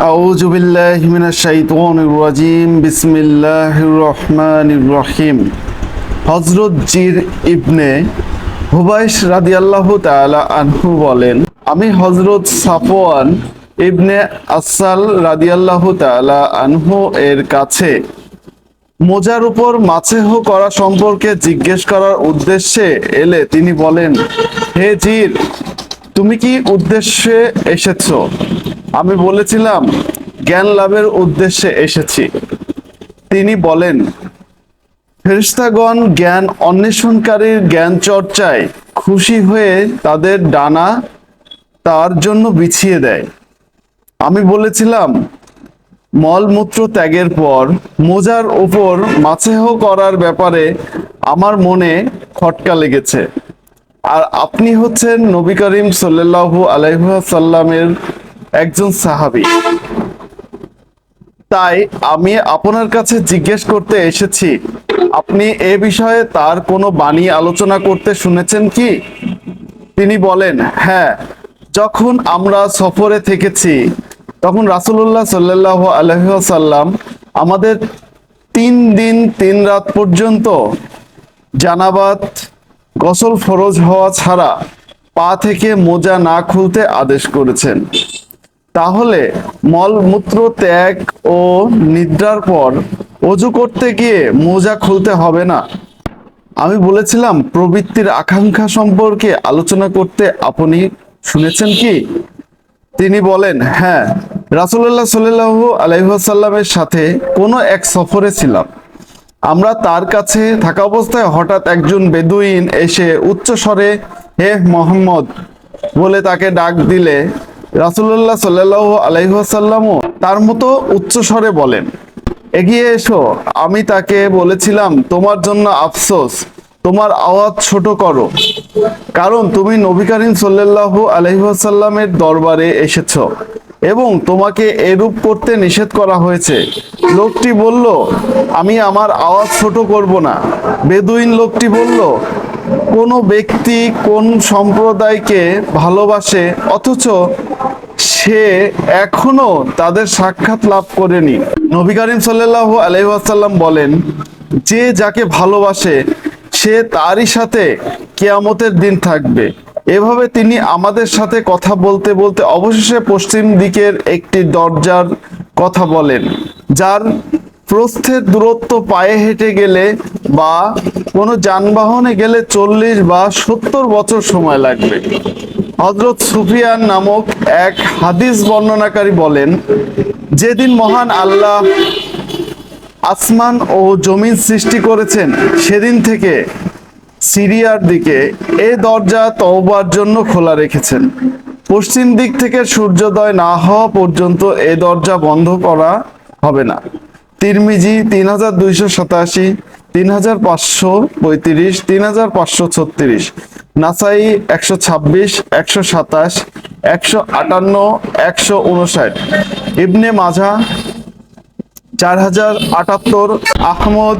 أعوذ بالله من الشيطان الرجيم بسم الله الرحمن الرحيم হজরত জির ইবনে হুবাইশ রাদিয়াল্লাহু তাআলা আনহু বলেন আমি হজরত সাফওয়ান ইবনে আসাল রাদিয়াল্লাহু তাআলা আনহু এর কাছে মোজার উপর মাছেহ করা সম্পর্কে জিজ্ঞেস করার উদ্দেশ্যে এলে তিনি বলেন হে জির তুমি কি উদ্দেশ্যে এসেছো আমি বলেছিলাম, জ্ঞান লাভের উদ্দেশ্যে এসেছি। তিনি বলেন ফেরিস্তাগণ জ্ঞান অন্বেষণকারীর জ্ঞান চর্চায় খুশি হয়ে তাদের ডানা তার জন্য বিছিয়ে দেয়। আমি বলেছিলাম, মলমূত্র ত্যাগের পর মোজার ওপর মাছেহ করার ব্যাপারে আমার মনে খটকা লেগেছে। আর আপনি হচ্ছেন নবী করিম সাল্লাল্লাহু আলাইসাল্লামের একজন সাহাবি। তাই আমি আপনার কাছে জিজ্ঞেস করতে এসেছি, আপনি এ বিষয়ে তার কোনো বাণী আলোচনা করতে শুনেছেন কি? তিনি বলেন হ্যাঁ যখন আমরা সফরে থেকেছি, তখন রাসূলুল্লাহ সাল্লাহ আলহাসাল্লাম আমাদের তিন দিন তিন রাত পর্যন্ত জানাবাত, গসল ফরজ হওয়া ছাড়া পা থেকে মোজা না খুলতে আদেশ করেছেন। তাহলে মলমূত্র ত্যাগ ও নিদ্রার পর অজু করতে গিয়ে মোজা খুলতে হবে না। আমি বলেছিলাম, প্রবৃত্তির আকাঙ্ক্ষা সম্পর্কে আলোচনা করতে আপনি শুনেছেন কি? তিনি বলেন হ্যাঁ রাসুল্লাহ সাল্লাহ আলাইসাল্লামের সাথে কোনো এক সফরে ছিলাম। আমরা তার কাছে থাকা অবস্থায় হঠাৎ একজন বেদুইন এসে উচ্চ স্বরে হে মোহাম্মদ, বলে তাকে ডাক দিলে রাসুল্লাহ সাল্লাহ আলাইসাল্লামও তার মতো উচ্চ স্বরে বলেন, এগিয়ে এসো, আমি তাকে বলেছিলাম, তোমার জন্য আফসোস, তোমার আওয়াজ ছোট করো। কারণ তুমি নবী করিম সাল্লাল্লাহু আলহিহাসাল্লামের দরবারে এসেছ এবং তোমাকে এরূপ করতে নিষেধ করা হয়েছে। লোকটি বলল, আমি আমার আওয়াজ ছোট করব না। বেদুইন লোকটি বলল কোনো ব্যক্তি কোন সম্প্রদায়কে ভালোবাসে, অথচ সে এখনও তাদের সাক্ষাৎ লাভ করেনি। নবী করিম সাল্লাহ আলহাসাল্লাম বলেন, যে যাকে ভালোবাসে, সে তারই সাথে কেয়ামতের দিন থাকবে। এভাবে তিনি আমাদের সাথে কথা বলতে বলতে অবশেষে পশ্চিম দিকের একটি দরজার কথা বলেন, যার প্রস্থের দূরত্ব পায়ে হেঁটে গেলে বা কোনো যানবাহনে গেলে চল্লিশ বা সত্তর বছর সময় লাগবে। হজরত সুফিয়ান নামক এক হাদিস বর্ণনাকারী বলেন, যেদিন মহান আল্লাহ আসমান ও জমিন সৃষ্টি করেছেন, সেদিন থেকে সিরিয়ার দিকে এ দরজা তওবার জন্য খোলা রেখেছেন। পশ্চিম দিক থেকে সূর্যোদয় না হওয়া পর্যন্ত এ দরজা বন্ধ করা হবে না। তিরমিজি তিন হাজার দুইশো সাতাশি, তিন হাজার পাঁচশো পঁয়ত্রিশ, তিন হাজার পাঁচশো ছত্রিশ, নাসাই একশো ছাব্বিশ, একশো সাতাশ, একশো আটান্ন, একশো উনষাট। ইবনে মাঝা চার হাজার আটাত্তর, আহমদ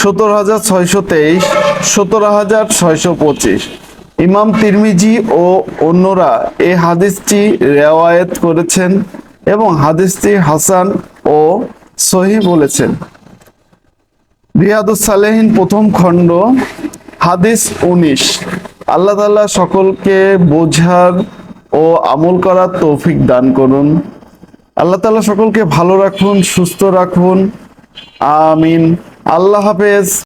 সতেরো হাজার ছয়শো তেইশ, সতেরো হাজার ছয়শো পঁচিশ। ইমাম তিরমিজি ও অন্যরা এ হাদিসটি রেওয়ায়েত করেছেন এবং হাদিসটি হাসান ও সহি বলেছেন। রিয়াদুস সালেহীন প্রথম খণ্ড, হাদিস উনিশ। আল্লাহ তাল্লাহ সকলকে বোঝার ও আমল করার তৌফিক দান করুন। আল্লাহ তাল্লাহ সকলকে ভালো রাখুন, সুস্থ রাখুন। আমিন। আল্লাহ হাফেজ।